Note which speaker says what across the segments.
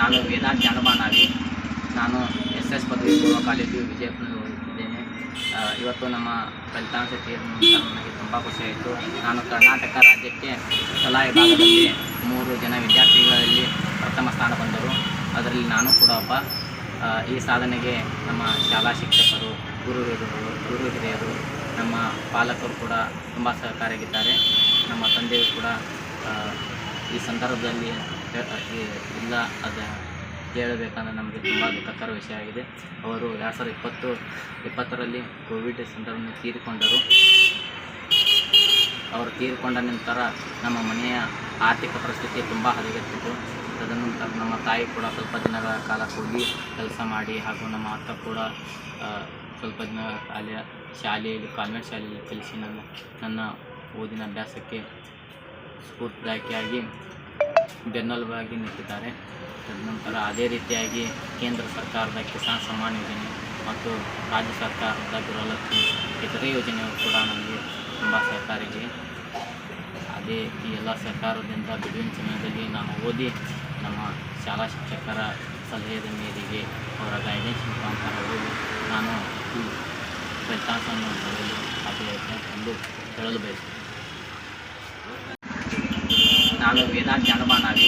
Speaker 1: ನಾನು ವೇದಾಂತ ಜಾಣಬಾನಾವಿ ನಾನು S S ಪದವಿ ಪೂರ್ವ ಕಾಲೇಜು ವಿಜಯಪುರದಲ್ಲಿ ಓದುತ್ತಿದ್ದೇನೆ ಇವತ್ತು ನಮ್ಮ ಫಲಿತಾಂಶ ನಂತರ ನನಗೆ ತುಂಬ ಖುಷಿಯಾಯಿತು ನಾನು ಕರ್ನಾಟಕ ರಾಜ್ಯಕ್ಕೆ ಕಲಾ ವಿಭಾಗದಲ್ಲಿ ಮೂರು ಜನ ವಿದ್ಯಾರ್ಥಿಗಳಲ್ಲಿ ಪ್ರಥಮ ಸ್ಥಾನ ಬಂದರು. ಅದರಲ್ಲಿ ನಾನು ಕೂಡ ಒಬ್ಬ. ಈ ಸಾಧನೆಗೆ ನಮ್ಮ ಶಾಲಾ ಶಿಕ್ಷಕರು, ಗುರು ಗುರು ಹಿರಿಯರು, ನಮ್ಮ ಪಾಲಕರು ಕೂಡ ತುಂಬ ಸಹಕಾರಿಯಾಗಿದ್ದಾರೆ. ನಮ್ಮ ತಂದೆಯು ಕೂಡ ಈ ಸಂದರ್ಭದಲ್ಲಿ ಇಲ್ಲ, ಅದು ಹೇಳಬೇಕಂದ್ರೆ ನಮಗೆ ತುಂಬ ದುಃಖಕರ ವಿಷಯ ಆಗಿದೆ. ಅವರು ಎರಡು ಸಾವಿರದ ಇಪ್ಪತ್ತು, ಇಪ್ಪತ್ತರಲ್ಲಿ ಕೋವಿಡ್ ಸಂದರ್ಭದಲ್ಲಿ ತೀರಿಕೊಂಡರು. ಅವರು ತೀರಿಕೊಂಡ ನಂತರ ನಮ್ಮ ಮನೆಯ ಆರ್ಥಿಕ ಪರಿಸ್ಥಿತಿ ತುಂಬ ಹದಗೆಟ್ಟಿತು. ತದನಂತರ ನಮ್ಮ ತಾಯಿ ಕೂಡ ಸ್ವಲ್ಪ ದಿನಗಳ ಕಾಲ ಕೂಡಿ ಕೆಲಸ ಮಾಡಿ ಹಾಗೂ ನಮ್ಮ ಅಕ್ಕ ಕೂಡ ಸ್ವಲ್ಪ ದಿನ ಕಾಲ ಶಾಲೆಯಲ್ಲಿ ಕಾನ್ವೆಂಟ್ ಶಾಲೆಯಲ್ಲಿ ಕಲಿಸಿ ನನ್ನ ನನ್ನ ಓದಿನ ಅಭ್ಯಾಸಕ್ಕೆ ಸ್ಫೂರ್ತಿದಾಯಕಿಯಾಗಿ ಬೆನ್ನೆಲುಬಾಗಿ ನಿಂತಿದ್ದಾರೆ. ತದನಂತರ ಅದೇ ರೀತಿಯಾಗಿ ಕೇಂದ್ರ ಸರ್ಕಾರದ ಕಿಸಾನ್ ಸಮ್ಮಾನ್ ಯೋಜನೆ ಮತ್ತು ರಾಜ್ಯ ಸರ್ಕಾರದ ಗೃಹಲಕ್ಷ್ಮಿ ಇತರೆ ಯೋಜನೆಗಳು ಕೂಡ ನನಗೆ ತುಂಬ ಸಹಕಾರಿಯಾಗಿವೆ ಅದೇ ಈ ಎಲ್ಲ ಸರ್ಕಾರದಿಂದ ಬಿಡುವಿನ ಸಮಯದಲ್ಲಿ ನಾನು ಓದಿ ನಮ್ಮ ಶಾಲಾ ಶಿಕ್ಷಕರ ಸಲಹೆಯ ಮೇರೆಗೆ ಅವರ ಗೈಡೆನ್ಸ್ ಮುಖಾಂತರ ನಾನು ಈ ಫಲಿತಾಂಶವನ್ನು ಪಡೆಯಲು ಸಾಧ್ಯವಾಯಿತು ಎಂದು ಹೇಳಲು ಬಯಸುತ್ತೇನೆ. ನಾನು ವೇದಾಂತ ಜಾಣಬಾಣಾವಿ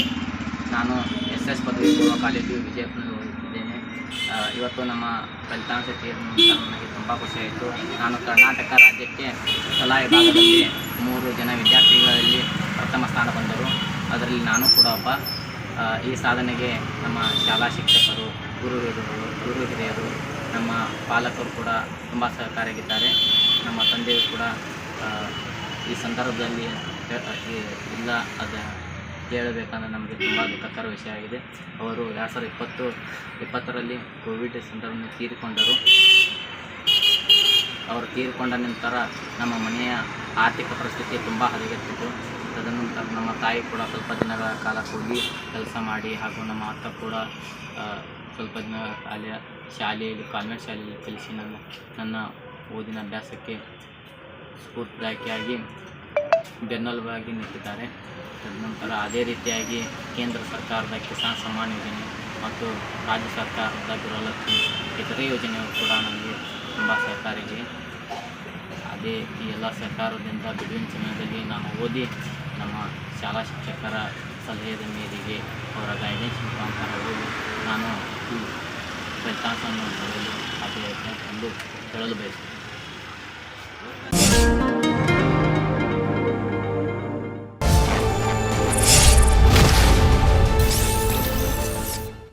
Speaker 1: ನಾನು ಎಸ್ ಎಸ್ ಪದವಿ ಪೂರ್ವ ಕಾಲೇಜು ವಿಜಯಪುರದಲ್ಲಿ ಓದುತ್ತಿದ್ದೇನೆ ಇವತ್ತು ನಮ್ಮ ಫಲಿತಾಂಶ ತೀರ್ಮ ನನಗೆ ತುಂಬ ಖುಷಿಯಾಯಿತು ನಾನು ಕರ್ನಾಟಕ ರಾಜ್ಯಕ್ಕೆ ಕಲಾ ವಿಭಾಗದಲ್ಲಿ ಮೂರು ಜನ ವಿದ್ಯಾರ್ಥಿಗಳಲ್ಲಿ ಪ್ರಥಮ ಸ್ಥಾನ ಬಂದರು. ಅದರಲ್ಲಿ ನಾನು ಕೂಡ ಒಬ್ಬ. ಈ ಸಾಧನೆಗೆ ನಮ್ಮ ಶಾಲಾ ಶಿಕ್ಷಕರು, ಗುರು ಗುರು ಹಿರಿಯರು, ನಮ್ಮ ಪಾಲಕರು ಕೂಡ ತುಂಬ ಸಹಕಾರಿಯಾಗಿದ್ದಾರೆ. ನಮ್ಮ ತಂದೆಯು ಕೂಡ ಈ ಸಂದರ್ಭದಲ್ಲಿ ಇಲ್ಲ, ಅದು ಹೇಳಬೇಕಂದ್ರೆ ನಮಗೆ ತುಂಬ ದುಃಖಕರ ವಿಷಯ ಆಗಿದೆ. ಅವರು ಎರಡು ಸಾವಿರದ ಇಪ್ಪತ್ತು, ಇಪ್ಪತ್ತರಲ್ಲಿ ಕೋವಿಡ್ ಸೆಂಟರನ್ನು ತೀರಿಕೊಂಡರು. ಅವರು ತೀರಿಕೊಂಡ ನಂತರ ನಮ್ಮ ಮನೆಯ ಆರ್ಥಿಕ ಪರಿಸ್ಥಿತಿ ತುಂಬ ಹದಗೆಟ್ಟಿತು ತದನಂತರ ನಮ್ಮ ತಾಯಿ ಕೂಡ ಸ್ವಲ್ಪ ದಿನಗಳ ಕಾಲ ಕೂಲಿ ಕೆಲಸ ಮಾಡಿ ಹಾಗೂ ನಮ್ಮ ಅಕ್ಕ ಕೂಡ ಸ್ವಲ್ಪ ದಿನ ಕಾಲ ಶಾಲೆಯಲ್ಲಿ ಕಾನ್ವೆಂಟ್ ಶಾಲೆಯಲ್ಲಿ ಕಲಿಸಿ ನನ್ನ ನನ್ನ ಓದಿನ ಅಭ್ಯಾಸಕ್ಕೆ ಸ್ಫೂರ್ತಿದಾಯಕಿಯಾಗಿ ಬೆನ್ನೆಲುಬಾಗಿ ನಿಂತಿದ್ದಾರೆ. ತದನಂತರ ಅದೇ ರೀತಿಯಾಗಿ ಕೇಂದ್ರ ಸರ್ಕಾರದ ಕಿಸಾನ್ ಸಮ್ಮಾನ್ ಯೋಜನೆ ಮತ್ತು ರಾಜ್ಯ ಸರ್ಕಾರದ ಗೃಹಲಕ್ಷ್ಮಿ ಇತರೆ ಯೋಜನೆಗಳು ಕೂಡ ನಮಗೆ ತುಂಬ ಸಹಕಾರಿಯಾಗಿವೆ ಅದೇ ಈ ಎಲ್ಲ ಸರ್ಕಾರದಿಂದ ಬಿಡುವಿನ ಸಮಯದಲ್ಲಿ ನಾನು ಓದಿ ನಮ್ಮ ಶಾಲಾ ಶಿಕ್ಷಕರ ಸಲಹೆಯ ಮೇರೆಗೆ ಅವರ ಗೈಡೆನ್ಸ್ ಮುಖಾಂತರ ಓದಿ ನಾನು ಫಲಿತಾಂಶವನ್ನು ಪಡೆಯಲು ಸಾಧ್ಯವಾಯಿತು ಎಂದು ಹೇಳಲು ಬಯಸುತ್ತೇನೆ.